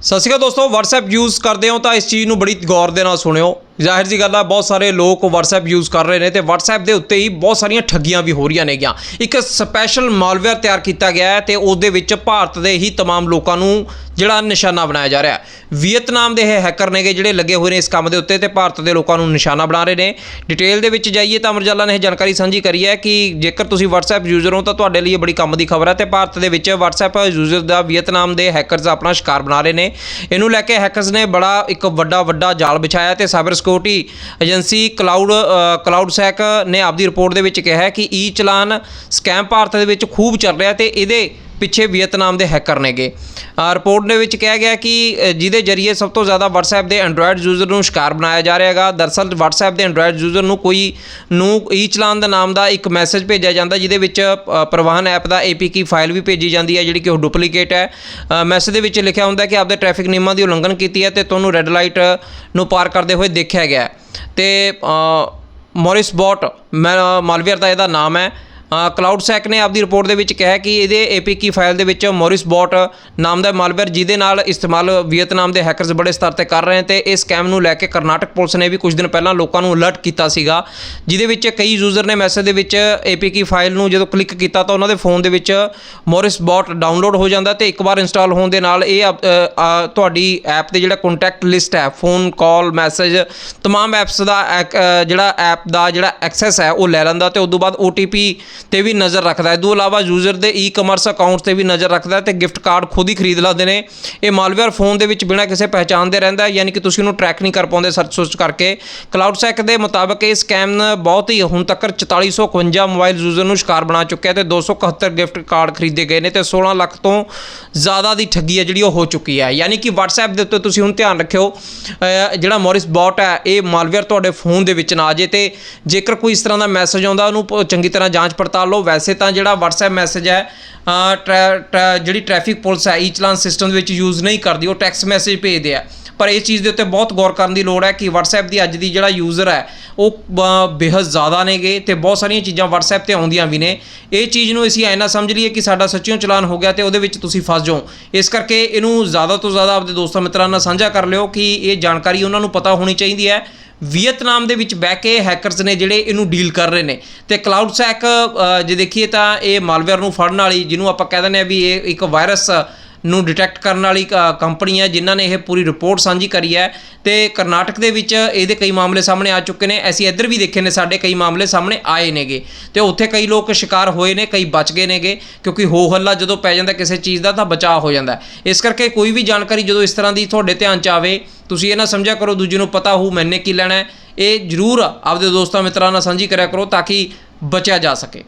ਸਤਿ ਸ਼੍ਰੀ ਅਕਾਲ ਦੋਸਤੋ, WhatsApp use ਕਰਦੇ ਹੋ ਤਾਂ ਇਸ ਚੀਜ਼ ਨੂੰ ਬੜੀ ਗੌਰ ਦੇ ਨਾਲ ਸੁਣਿਓ। ਜ਼ਾਹਿਰ ਜੀ ਗੱਲ ਆ ਬਹੁਤ ਸਾਰੇ ਲੋਕ WhatsApp ਯੂਜ਼ ਕਰ ਰਹੇ ਨੇ ਤੇ WhatsApp ਦੇ ਉੱਤੇ ਹੀ ਬਹੁਤ ਸਾਰੀਆਂ ਠੱਗੀਆਂ ਵੀ ਹੋ ਰਹੀਆਂ ਨੇਗੀਆਂ ਇੱਕ ਸਪੈਸ਼ਲ ਮਾਲਵੇਅਰ ਤਿਆਰ ਕੀਤਾ ਗਿਆ ਹੈ ਤੇ ਉਸ ਦੇ ਵਿੱਚ ਭਾਰਤ ਦੇ ਹੀ तमाम ਲੋਕਾਂ ਨੂੰ ਜਿਹੜਾ ਨਿਸ਼ਾਨਾ ਬਣਾਇਆ ਜਾ ਰਿਹਾ ਹੈ ਵੀਅਤਨਾਮ ਦੇ ਇਹ ਹੈਕਰ ਨੇਗੇ ਜਿਹੜੇ ਲੱਗੇ ਹੋਏ ਨੇ ਇਸ ਕੰਮ ਦੇ ਉੱਤੇ ਤੇ ਭਾਰਤ ਦੇ ਲੋਕਾਂ ਨੂੰ ਨਿਸ਼ਾਨਾ ਬਣਾ ਰਹੇ ਨੇ ਡਿਟੇਲ ਦੇ ਵਿੱਚ ਜਾਈਏ ਤਾਂ ਅਮਰਜਾਲਾ ਨੇ ਇਹ ਜਾਣਕਾਰੀ ਸਾਂਝੀ ਕਰੀ ਹੈ ਕਿ ਜੇਕਰ ਤੁਸੀਂ WhatsApp ਯੂਜ਼ਰ ਹੋ ਤਾਂ ਤੁਹਾਡੇ ਲਈ ਇਹ ਬੜੀ ਕੰਮ ਦੀ ਖਬਰ ਹੈ ਤੇ ਭਾਰਤ ਦੇ ਵਿੱਚ WhatsApp ਯੂਜ਼ਰ ਦਾ ਵੀਅਤਨਾਮ ਦੇ ਹੈਕਰਸ ਆਪਣਾ ਸ਼ਿਕਾਰ ਬਣਾ ਰਹੇ ਨੇ ਇਹਨੂੰ ਲੈ ਕੇ ਹੈਕਰਸ ਨੇ ਬੜਾ ਇੱਕ ਵੱਡਾ ਵੱਡਾ ਜਾਲ ਵਿਛਾਇਆ ਤੇ cyber security agency cloud CloudSEK ਨੇ ਆਪਦੀ ਰਿਪੋਰਟ ਦੇ ਵਿੱਚ ਕਿਹਾ ਹੈ ਕਿ ਈ ਚਲਾਨ ਸਕੈਮ ਭਾਰਤ ਦੇ ਵਿੱਚ ਖੂਬ ਚੱਲ ਰਿਹਾ ਤੇ ਇਹਦੇ ਪਿੱਛੇ ਵੀਅਤਨਾਮ ਦੇ ਹੈਕਰ ਨੇਗੇ। ਰਿਪੋਰਟ ਦੇ ਵਿੱਚ ਕਿਹਾ ਗਿਆ ਕਿ ਜਿਹਦੇ ਜਰੀਏ ਸਭ ਤੋਂ ਜ਼ਿਆਦਾ WhatsApp ਦੇ Android ਯੂਜ਼ਰ ਨੂੰ ਸ਼ਿਕਾਰ ਬਣਾਇਆ ਜਾ ਰਿਹਾ ਹੈਗਾ। ਦਰਅਸਲ WhatsApp ਦੇ Android ਯੂਜ਼ਰ ਨੂੰ ਕੋਈ ਨੂੰ ਈ ਚਲਾਨ ਦਾ ਨਾਮ ਦਾ ਇੱਕ ਮੈਸੇਜ ਭੇਜਿਆ ਜਾਂਦਾ ਜਿਹਦੇ ਵਿੱਚ ਅ, ਐਪ ਦਾ APK ਫਾਈਲ ਵੀ ਭੇਜੀ ਜਾਂਦੀ ਹੈ ਜਿਹੜੀ ਕਿ ਉਹ ਡੁਪਲੀਕੇਟ ਹੈ। ਮੈਸੇਜ ਦੇ ਵਿੱਚ ਲਿਖਿਆ ਹੁੰਦਾ ਕਿ ਆਪਦੇ ਟ੍ਰੈਫਿਕ ਨਿਯਮਾਂ ਦੀ ਉਲੰਘਣ ਕੀਤੀ ਹੈ ਤੇ ਤੁਹਾਨੂੰ ਰੈੱਡ ਲਾਈਟ ਨੂੰ ਪਾਰ ਕਰਦੇ ਹੋਏ ਦੇਖਿਆ ਗਿਆ ਹੈ। ਤੇ ਮੋਰਿਸ ਬੋਟ ਮਾਲਵੇਅਰ ਦਾ ਇਹਦਾ ਨਾਮ ਹੈ। ਕਲਾਊਡ ਸੈਕ ਨੇ ਆਪਦੀ ਰਿਪੋਰਟ ਦੇ ਵਿੱਚ ਕਿਹਾ ਕਿ ਇਹਦੇ APK ਫਾਈਲ ਦੇ ਵਿੱਚ ਮੋਰਿਸ ਬੋਟ ਨਾਮ ਦਾ ਮਾਲਵੇਅਰ ਜਿਹਦੇ ਨਾਲ ਇਸਤੇਮਾਲ ਵੀਅਤਨਾਮ ਦੇ ਹੈਕਰਸ ਬੜੇ ਸਤਰ ਤੇ ਕਰ ਰਹੇ ਨੇ ਤੇ ਇਸ ਸਕੈਮ ਨੂੰ ਲੈ ਕੇ ਕਰਨਾਟਕ ਪੁਲਿਸ ਨੇ ਵੀ ਕੁਝ ਦਿਨ ਪਹਿਲਾਂ ਲੋਕਾਂ ਨੂੰ ਅਲਰਟ ਕੀਤਾ ਸੀਗਾ ਜਿਹਦੇ ਵਿੱਚ ਕਈ ਯੂਜ਼ਰ ਨੇ ਮੈਸੇਜ ਦੇ ਵਿੱਚ APK ਫਾਈਲ ਨੂੰ ਜਦੋਂ ਕਲਿੱਕ ਕੀਤਾ ਤਾਂ ਉਹਨਾਂ ਦੇ ਫੋਨ ਦੇ ਵਿੱਚ ਮੋਰਿਸ ਬੋਟ ਡਾਊਨਲੋਡ ਹੋ ਜਾਂਦਾ ਤੇ ਇੱਕ ਵਾਰ ਇੰਸਟਾਲ ਹੋਣ ਦੇ ਨਾਲ ਇਹ ਅ, ਅ, ਤੁਹਾਡੀ ਐਪ ਤੇ ਜਿਹੜਾ ਕੰਟੈਕਟ ਲਿਸਟ ਹੈ ਫੋਨ ਕਾਲ ਮੈਸੇਜ तमाम ਐਪਸ ਦਾ ਐਕ- ਅ, ਜਿਹੜਾ ਐਪ ਦਾ ਜਿਹੜਾ ਐਕਸੈਸ ਹੈ ਉਹ ਲੈ ਲੈਂਦਾ ਤੇ ਉਸ ਤੋਂ ਬਾਅਦ OTP ਤੇ ਵੀ ਨਜ਼ਰ ਰੱਖਦਾ ਹੈ। ਇਸ ਤੋਂ ਇਲਾਵਾ ਯੂਜ਼ਰ ਦੇ ਈ-ਕਮਰਸ ਅਕਾਊਂਟ ਤੇ ਵੀ ਨਜ਼ਰ ਰੱਖਦਾ ਹੈ ਤੇ ਗਿਫਟ ਕਾਰਡ ਖੁਦ ਹੀ ਖਰੀਦ ਲੈਂਦੇ ਨੇ। ਇਹ ਮਾਲਵੇਅਰ ਫੋਨ ਦੇ ਵਿੱਚ ਬਿਨਾਂ ਕਿਸੇ ਪਹਿਚਾਣ ਦੇ ਰਹਿੰਦਾ ਹੈ, ਯਾਨੀ ਕਿ ਤੁਸੀਂ ਉਹਨੂੰ ਟਰੈਕ ਨਹੀਂ ਕਰ ਪਾਉਂਦੇ ਸਰਚ ਸਰਚ ਕਰਕੇ। ਕਲਾਊਡ ਸੈਕ ਦੇ ਮੁਤਾਬਕ ਇਹ ਸਕੈਮ ਬਹੁਤ ਹੀ ਹੁਣ ਤੱਕ 4451 ਮੋਬਾਈਲ ਯੂਜ਼ਰ ਨੂੰ ਸ਼ਿਕਾਰ ਬਣਾ ਚੁੱਕਿਆ ਤੇ 271 ਗਿਫਟ ਕਾਰਡ ਖਰੀਦੇ ਗਏ ਨੇ ਤੇ 16 ਲੱਖ ਤੋਂ ਜ਼ਿਆਦਾ ਦੀ ਠੱਗੀ ਹੈ ਜਿਹੜੀ ਉਹ ਹੋ ਚੁੱਕੀ ਹੈ। ਯਾਨੀ ਕਿ WhatsApp ਦੇ ਉੱਤੇ ਤੁਸੀਂ ਹੁਣ ਧਿਆਨ ਰੱਖਿਓ ਜਿਹੜਾ ਮੋਰਿਸ ਬੋਟ ਹੈ, ਇਹ ਮਾਲਵੇਅਰ ਤੁਹਾਡੇ ਫੋਨ ਦੇ ਵਿੱਚ ਨਾ ਆ ਜੇ ਤੇ ਜੇਕਰ ਕੋਈ ਇਸ ਤਰ੍ਹਾਂ ਦਾ ਮੈਸੇਜ ਆਉਂਦਾ, ਉਹਨੂੰ ਚੰਗੀ ਤਰ੍ਹਾਂ ਜਾਂਚ ਪੜਤਾਲ ਲਓ। ਵੈਸੇ ਤਾਂ ਜਿਹੜਾ WhatsApp ਮੈਸੇਜ ਹੈ ਟਰੈ- ਟਰੈ- ਜਿਹੜੀ ਟ੍ਰੈਫਿਕ ਪੁਲਿਸ ਹੈ, ਈ ਚਲਾਨ ਸਿਸਟਮ ਦੇ ਵਿੱਚ ਯੂਜ਼ ਨਹੀਂ ਕਰਦੀ, ਉਹ ਟੈਕਸਟ ਮੈਸੇਜ ਭੇਜਦੇ ਆ। ਪਰ ਇਹ ਚੀਜ਼ ਦੇ ਉੱਤੇ ਬਹੁਤ ਗੌਰ ਕਰਨ ਦੀ ਲੋੜ ਹੈ ਕਿ WhatsApp ਦੀ ਅੱਜ ਦੀ ਜਿਹੜਾ ਯੂਜ਼ਰ ਹੈ ਉਹ ਬ- ਬੇਹੱਦ ਜ਼ਿਆਦਾ ਨੇਗੇ ਤੇ ਬਹੁਤ ਸਾਰੀਆਂ ਚੀਜ਼ਾਂ WhatsApp ਤੇ ਆਉਂਦੀਆਂ ਵੀ ਨੇ। ਇਹ ਚੀਜ਼ ਨੂੰ ਅਸੀਂ ਐ ਸਮਝ ਲਈਏ ਕਿ ਸਾਡਾ ਸੱਚੀਓ ਚਲਾਨ ਹੋ ਗਿਆ ਤੇ ਉਹਦੇ ਵਿੱਚ ਤੁਸੀਂ ਫਸ ਜਾਓ। ਇਸ ਕਰਕੇ ਇਹਨੂੰ ਜ਼ਿਆਦਾ ਤੋਂ ਜ਼ਿਆਦਾ ਆਪਣੇ ਦੋਸਤਾਂ ਮਿੱਤਰਾਂ ਨਾਲ ਸਾਂਝਾ ਕਰ ਲਿਓ ਕਿ ਇਹ ਜਾਣਕਾਰੀ ਉਹਨਾਂ ਨੂੰ ਪਤਾ ਹੋਣੀ ਚਾਹੀਦੀ ਹੈ। ਵੀਅਤਨਾਮ ਦੇ ਵਿੱਚ ਬਹਿ ਕੇ ਹੈਕਰਸ ਨੇ ਜਿਹੜੇ ਇਹਨੂੰ ਡੀਲ ਕਰ ਰਹੇ ਨੇ। ਤੇ ਕਲਾਊਡ ਸੈਕ ਜੇ ਦੇਖੀਏ ਤਾਂ ਇਹ ਮਾਲਵੇਅਰ ਨੂੰ ਫੜਨ ਵਾਲੀ, ਜਿਹਨੂੰ ਆਪਾਂ ਕਹਿ ਦਿੰਦੇ ਆ ਵੀ ਇਹ ਇੱਕ ਵਾਇਰਸ ਨੂੰ ਡਿਟੈਕਟ ਕਰਨ ਵਾਲੀ ਕ- ਕੰਪਨੀ ਹੈ ਜਿਨ੍ਹਾਂ ਨੇ ਇਹ ਪੂਰੀ ਰਿਪੋਰਟ ਸਾਂਝੀ ਕਰੀ ਹੈ। ਤੇ ਕਰਨਾਟਕ ਦੇ ਵਿੱਚ ਇਹਦੇ ਕਈ ਮਾਮਲੇ ਸਾਹਮਣੇ ਆ ਚੁੱਕੇ ਨੇ। ਅਸੀਂ ਇੱਧਰ ਵੀ ਦੇਖੇ ਨੇ, ਸਾਡੇ ਕਈ ਮਾਮਲੇ ਸਾਹਮਣੇ ਆਏ ਨੇਗੇ। ਤੇ ਉੱਥੇ ਕਈ ਲੋਕ ਸ਼ਿਕਾਰ ਹੋਏ ਨੇ, ਕਈ ਬਚ ਗਏ ਨੇਗੇ, ਕਿਉਂਕਿ ਹੋ ਹੱਲਾ ਜਦੋਂ ਪੈ ਜਾਂਦਾ ਕਿਸੇ ਚੀਜ਼ ਦਾ ਤਾਂ ਬਚਾਅ ਹੋ ਜਾਂਦਾ ਇਸ ਕਰਕੇ ਕੋਈ ਵੀ ਜਾਣਕਾਰੀ ਜਦੋਂ ਇਸ ਤਰ੍ਹਾਂ ਦੀ ਤੁਹਾਡੇ ਧਿਆਨ ਚ ਆਵੇ, ਤੁਸੀਂ ਇਹ ਨਾ ਸਮਝਿਆ ਕਰੋ, ਦੂਜੇ ਨੂੰ ਪਤਾ ਹੋਊ ਮੈਨੇ ਕੀ ਲੈਣਾ ਇਹ ਜ਼ਰੂਰ ਆਪਦੇ ਦੋਸਤਾਂ ਮਿੱਤਰਾਂ ਨਾਲ ਸਾਂਝੀ ਕਰਿਆ ਕਰੋ, ਤਾਂ ਕਿ ਬਚਿਆ ਜਾ ਸਕੇ।